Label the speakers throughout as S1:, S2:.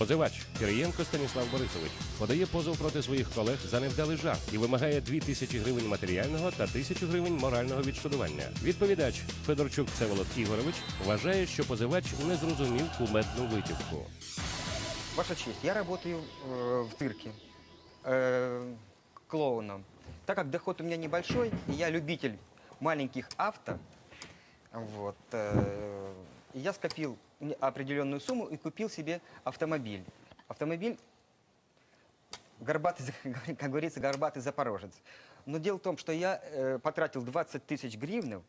S1: Позивач Кириєнко Станіслав Борисович подає позов проти своїх колег за невдалий жарт і вимагає 2 тисячі гривень матеріального та тисячу гривень морального відшкодування. Відповідач Федорчук Всеволод Ігорович вважає, що позивач не зрозумів кумедну витівку.
S2: Ваша честь, я работаю э, в цирке э, клоуном. Так как доход у меня небольшой, и я любитель маленьких авто, вот, э, и я скопил не- определенную сумму и купил себе автомобиль. Автомобиль горбатый, как говорится, горбатый запорожец. Но дело в том, что я э, потратил 20 тысяч гривнов.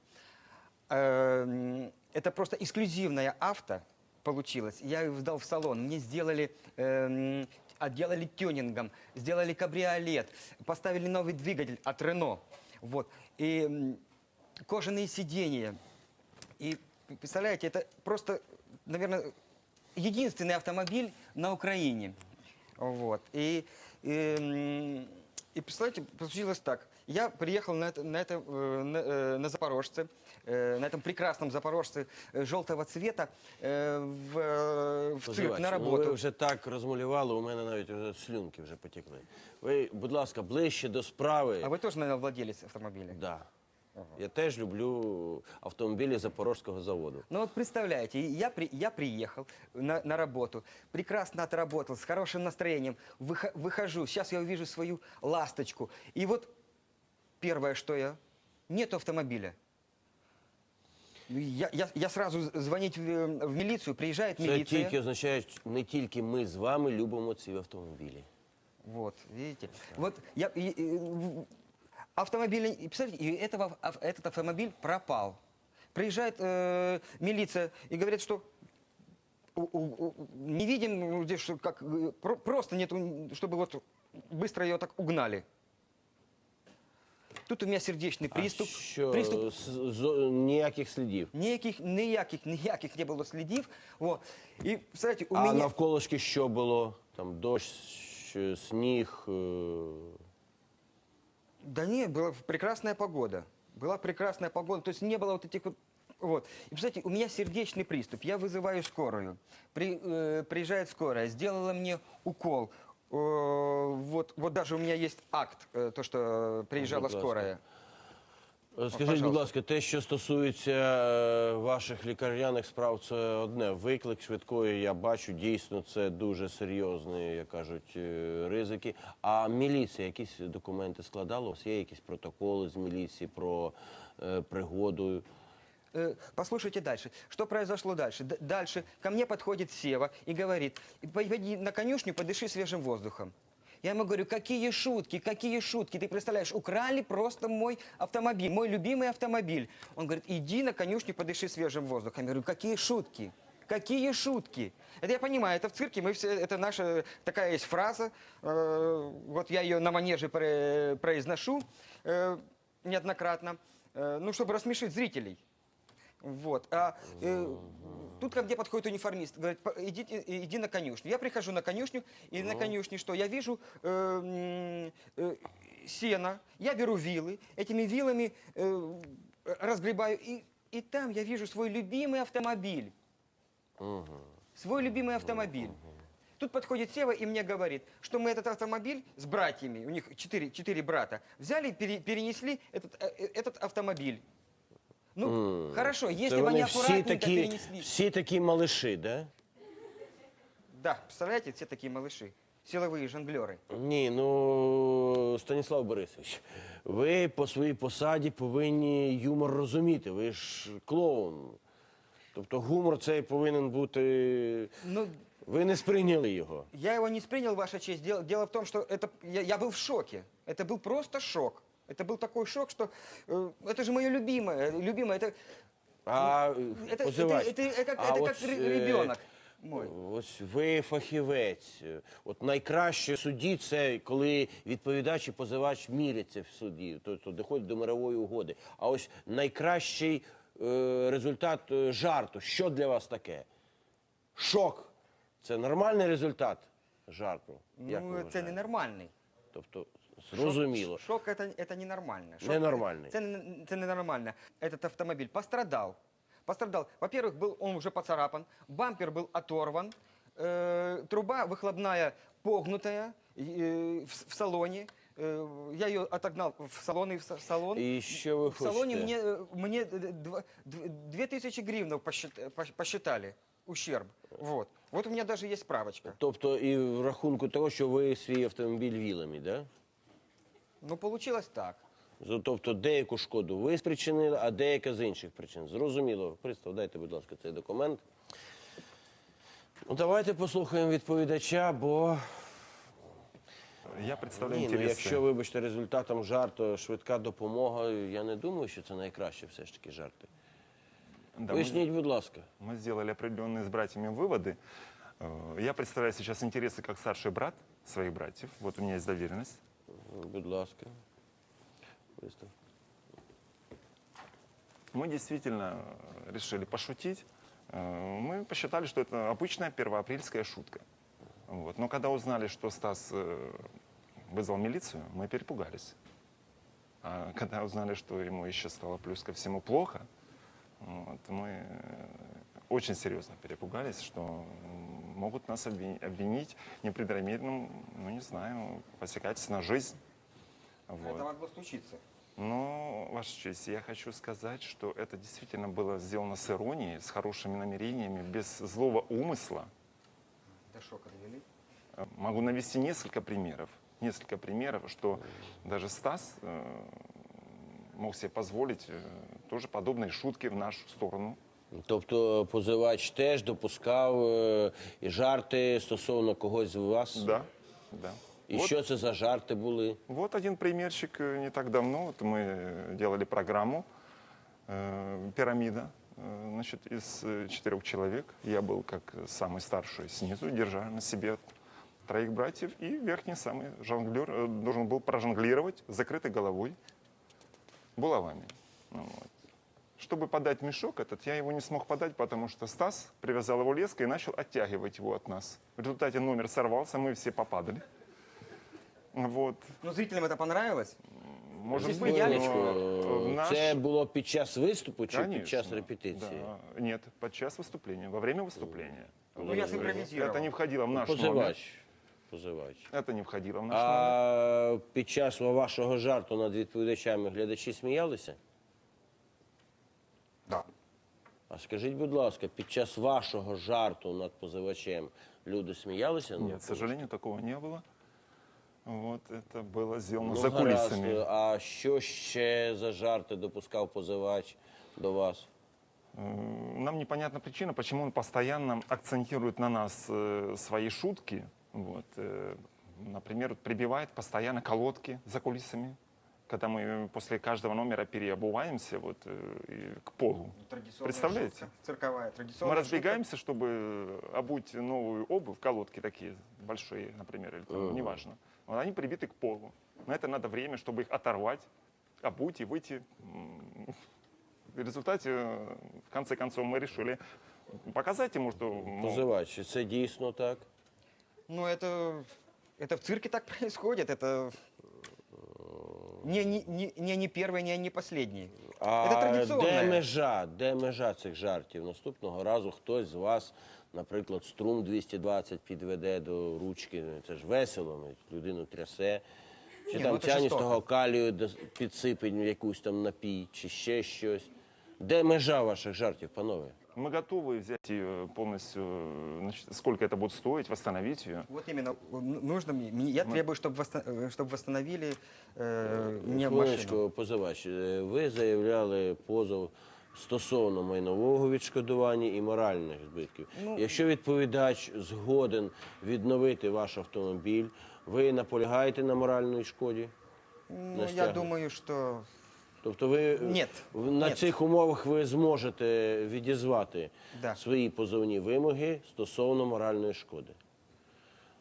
S2: Эм, Это просто эксклюзивное авто получилось. Я его сдал в салон. Мне сделали, эм, отделали тюнингом, сделали кабриолет, поставили новый двигатель от Рено. Вот. И м, кожаные сиденья. И представляете, это просто, наверное, единственный автомобиль на Украине. Вот. И, и, м, и представляете, получилось так. Я приехал на, это, на, это, э, на, э, на Запорожце, э, на этом прекрасном Запорожце э, желтого цвета э, в, э, в цирк
S3: Позивач,
S2: на
S3: Ну,
S2: работу.
S3: ви вже так розмалювали, у мене навіть вже слюнки вже потекли. Ви, будь ласка, ближче до справи.
S2: А вы тоже, наверное, владелец автомобиля?
S3: Да. Я теж люблю автомобілі Запорожського заводу.
S2: Ну вот представляете, я, при, я приехал на, на работу, прекрасно отработал, с хорошим настроением, выхо- выхожу, сейчас я увижу свою ласточку. И вот первое, что я, нет автомобиля. Ну, Я, я, я сразу з- звонить в, в милицию, приезжает
S3: Це
S2: милиция.
S3: тільки означає, що не тільки ми з вами любимо ці автомобілі.
S2: Вот, видите. Вот я, и- и, в- автомобиль, и представляете, и этого, ав- этот автомобиль пропал. Приезжает э, милиция и говорит, что у- у- у- не видим ну, здесь, что как, э, про- просто нету, чтобы вот быстро ее так угнали. Тут у меня сердечный приступ.
S3: А що
S2: приступ
S3: з- з- ніяких слідів.
S2: Ніяких, ніяких, ніяких не було слідів. Вот. І, представляете, у
S3: а
S2: меня...
S3: навколишки що було? Там дощ, щ- сніг. е,
S2: Да нет, была прекрасная погода. Была прекрасная погода. То есть не было вот этих вот... Вот. И, представляете, у меня сердечный приступ. Я вызываю скорую. При, э, приезжает скорая, сделала мне укол. Э, вот, вот даже у меня есть акт, э, то, что приезжала
S3: ласка.
S2: скорая.
S3: Е, Скажіть, будь ласка, те, що стосується е, ваших лікарняних справ, це одне. Виклик швидкої, я бачу, дійсно це дуже серйозні, як кажуть, е, ризики. А міліція якісь документи складала? У вас є якісь протоколи з міліції про пригоду?
S2: Э, Послушайте дальше. Что произошло дальше? Д- дальше ко мне подходит Сева и говорит, пойди на конюшню, подыши свежим воздухом. Я ему говорю, какие шутки, какие шутки. Ты представляешь, украли просто мой автомобиль, мой любимый автомобиль. Он говорит, иди на конюшню, подыши свежим воздухом. Я говорю, какие шутки? Какие шутки? Это я понимаю, это в цирке, мы все, это наша такая есть фраза. э, вот я ее на манеже произношу э, неоднократно, э, ну, чтобы рассмешить зрителей. Вот. А э, тут ко мне подходит униформист, говорит, «По- иди, иди на конюшню. Я прихожу на конюшню, и на конюшне что? Я вижу э, э, сено, я беру вилы, этими вилами э, разгребаю, и, и там я вижу свой любимый автомобиль. Свой любимый автомобиль. Тут подходит Сева и мне говорит, что мы этот автомобиль с братьями, у них четыре, четыре брата, взяли пере- перенесли этот, э, э, этот автомобиль. Ну, хорошо, если
S3: Це
S2: бы они
S3: вони всі
S2: аккуратненько
S3: такі,
S2: перенесли.
S3: всі такі малиші, да?
S2: Да, представляете, все такие малыши, силовые жонглеры.
S3: Ні, ну Станіслав Борисович, ви по своїй посаді повинні юмор розуміти. Ви ж клоун. Тобто гумор цей повинен бути.
S2: Ну,
S3: Ви не сприйняли його.
S2: я его не спринял, Ваша честь. Дело, дело в том, что это, я, я был в шоке. Это был просто шок. Это был такой шок, что э, это же мое любимое, любимое. Это,
S3: А
S2: это, это,
S3: позивач,
S2: это, это как,
S3: а
S2: это
S3: от,
S2: как ре-
S3: е,
S2: ребенок мой.
S3: Ось ви фахівець. От найкраще в суді це коли відповідач і позивач міряться в суді, тобто доходять до мирової угоди. А ось найкращий е, результат е, жарту. Що для вас таке? Шок. Це нормальний результат жарту? Як ви
S2: Ну, це
S3: вважаєте?
S2: ненормальний.
S3: Тобто, зрозуміло.
S2: Шок, шок это, это ненормально. Шок
S3: Ненормальный.
S2: Это, не- это ненормально. Этот автомобиль пострадал. Пострадал. Во-первых, был он уже поцарапан, бампер был оторван, э, труба выхлопная погнутая э, в, с- в салоне. Э, я ее отогнал в салон и в са- салон.
S3: І що ви
S2: в салоне
S3: хочете?
S2: мне, э, мне э, два- дв- две тысячи гривнов посчит- пос- посчитали ущерб. Вот. Вот у меня даже есть справочка.
S3: Тобто і в рахунку того, що ви свій автомобіль вілами, да?
S2: Ну, получилось так.
S3: З- Тобто деяку шкоду ви спричинили, а деяка з інших причин. Зрозуміло. Пристав, дайте, будь ласка, цей документ. Ну, давайте послухаємо відповідача, бо
S4: Я представляю
S3: ні, ну,
S4: интересы.
S3: якщо, вибачте, результатом жарту швидка допомога, я не думаю, що це найкраще все ж таки жарти.
S4: Да, мы,
S3: Поясніть, будь ласка.
S4: мы сделали определенные с братьями выводы. Э, Я представляю сейчас интересы как старший брат своих братьев. Вот у меня есть доверенность.
S3: Будь ласка. Пристав.
S4: Мы действительно решили пошутить. Э, Мы посчитали, что это обычная первоапрельская шутка. Вот. Но когда узнали, что Стас э, вызвал милицию, мы перепугались. А когда узнали, что ему еще стало плюс ко всему плохо, вот, мы очень серьезно перепугались, что могут нас обви- обвинить в непреднамеренном, ну не знаю, посягательстве на жизнь. Вот.
S2: Это могло случиться.
S4: Но, Ваша честь, я хочу сказать, что это действительно было сделано с иронией, с хорошими намерениями, без злого умысла.
S2: До шока довели.
S4: Могу навести несколько примеров. Несколько примеров, что даже Стас э, мог себе позволить э, тоже подобные шутки в нашу сторону.
S3: Тобто позивач теж допускав е, і жарти стосовно когось з вас?
S4: Да, да.
S3: І
S4: Вот,
S3: що це за жарти були?
S4: вот один примерчик не так давно. Вот мы делали программу э, «Пирамида». Э, Значит, из четырех человек я был как самый старший снизу, держа на себе троих братьев, и верхний самый жонглер э, должен был прожонглировать закрытой головой булавами. Ну вот. Чтобы подать мешок этот, я его не смог подать, потому что Стас привязал его леской и начал оттягивать его от нас. В результате номер сорвался, мы все попадали. Вот.
S2: Ну, зрителям это понравилось?
S4: Может
S2: Здесь
S4: быть,
S2: смеялись?
S4: но в наш...
S3: Це було під час виступу чи
S4: Конечно,
S3: під час репетиції?
S4: да. Нет, под час выступления, во время выступления.
S2: Ну, я симпровизировал.
S4: Это не входило в наш номер.
S3: Позивач. Позивач.
S4: Это не входило в наш номер.
S3: А під час вашого жарту над відповідачами глядачі сміялися? А скажіть, будь ласка, під час вашого жарту над позивачем люди сміялися?
S4: Нет, к сожалению, такого не было. Вот, это было сделано
S3: Ну,
S4: за
S3: гаразд.
S4: кулисами.
S3: А що ще за жарти допускав позивач до вас?
S4: Э, Нам непонятна причина, почему он постоянно акцентирует на нас э, свои шутки. Вот, э, например, вот прибивает постоянно колодки за кулисами, Когда мы после каждого номера переобуваемся вот, э, и к полу.
S2: Традиционная
S4: Представляете?
S2: шутка. Цирковая. Традиционная
S4: Мы разбегаемся, чтобы обуть новую обувь, колодки такие большие, например, или там, неважно. Вот они прибиты к полу. На это надо время, чтобы их оторвать, обуть и выйти. В результате, э, в конце концов, мы решили показать ему, что
S3: Позивач, чи це дійсно так?
S2: Ну, это, это в цирке так происходит. Это не, не, не, не они первые, не они последние. Це
S3: А де межа? Де межа цих жартів? Наступного разу хтось з вас, наприклад, струм 220 підведе до ручки. Це ж весело, ну, людину трясе. Чи
S2: Ні,
S3: там
S2: ну, це
S3: тяністого
S2: жорстоко.
S3: калію в якусь там напій, чи ще щось. Де межа ваших жартів, панове?
S4: мы готовы взять ее полностью, э, значит, сколько это будет стоить, восстановить ее.
S2: Вот именно н- нужно мне. мне- Я требую, чтобы, чтобы восстановили э, мне машину.
S3: Хвилиночку, позивач, е, ви заявляли позов стосовно майнового відшкодування і моральних збитків.
S2: Ну-
S3: Якщо відповідач згоден відновити ваш автомобіль, ви наполягаєте на моральній шкоді?
S2: Ну,
S3: на
S2: я
S3: стягнення?
S2: думаю, что
S3: Тобто ви Нет. на
S2: Нет.
S3: цих умовах ви зможете відізвати
S2: Да.
S3: свої позовні вимоги стосовно моральної шкоди.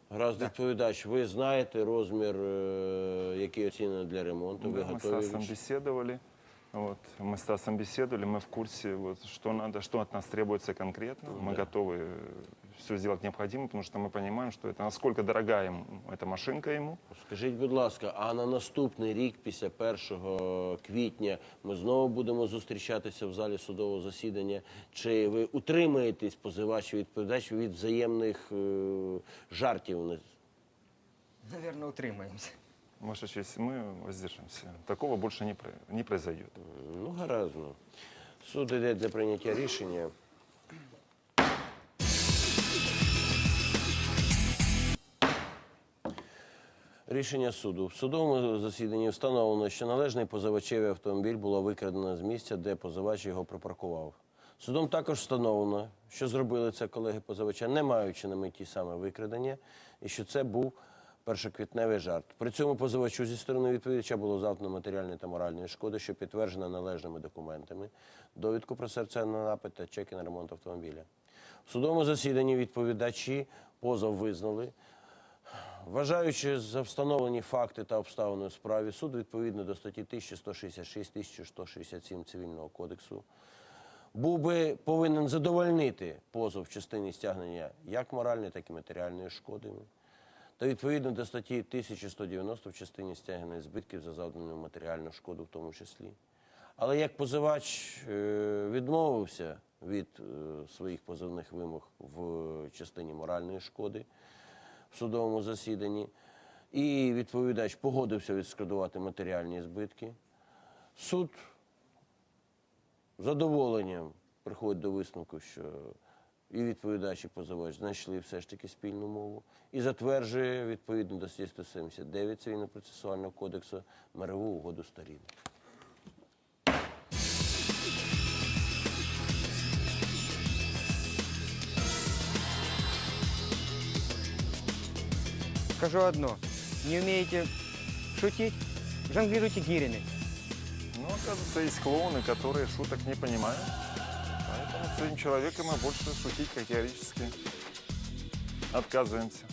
S3: Гаразд, відповідач, ви знаєте розмір, е, який оцінений для ремонту, ви
S4: Да, мы с
S3: готові
S4: беседовали. Вот. Мы с Стасом беседовали, мы в курсе, вот, что надо, что от нас требуется конкретно. мы готовы все сделать необходимое, потому что мы понимаем, что это насколько дорогая ему, эта машинка ему.
S3: Скажіть, будь ласка, а на наступний рік, після 1 квітня, ми знову будемо зустрічатися в залі судового засідання? Чи ви утримаєтесь, позивач і відповідач, від взаємних е, жартів?
S2: Наверное, утримаемся.
S4: Ваша честь, мы воздержимся. Такого больше не, про- не произойдет.
S3: Ну, гаразд. ну. Суд йде для прийняття рішення. Рішення суду. В судовому засіданні встановлено, що належний позивачевий автомобіль було викрадено з місця, де позивач його припаркував. Судом також встановлено, що зробили це колеги позивача, не маючи на меті саме викрадення, і що це був першоквітневий жарт. При цьому позивачу зі сторони відповідача було завдано матеріальної та моральної шкоди, що підтверджена належними документами, довідку про серцевий напад та чеки на ремонт автомобіля. В судовому засіданні відповідачі позов визнали, Вважаючи за встановлені факти та обставини у справі, суд відповідно до статті 1166 1167 Цивільного кодексу був би повинен задовольнити позов в частині стягнення як моральної, так і матеріальної шкоди. Та відповідно до статті 1190 в частині стягнення збитків за завдану матеріальну шкоду в тому числі. Але як позивач е, відмовився від е, своїх позовних вимог в частині моральної шкоди в судовому засіданні, і відповідач погодився відшкодувати матеріальні збитки, суд задоволенням приходить до висновку, що і відповідач, і позивач знайшли все ж таки спільну мову і затверджує відповідно до статті 179 Цивільно-процесуального кодексу мирову угоду сторін.
S2: Скажу одно. Не умеете шутить? Жонглируйте гирями.
S4: Но, оказывается, есть клоуны, которые шуток не понимают. Поэтому с этим человеком мы больше шутить категорически отказываемся.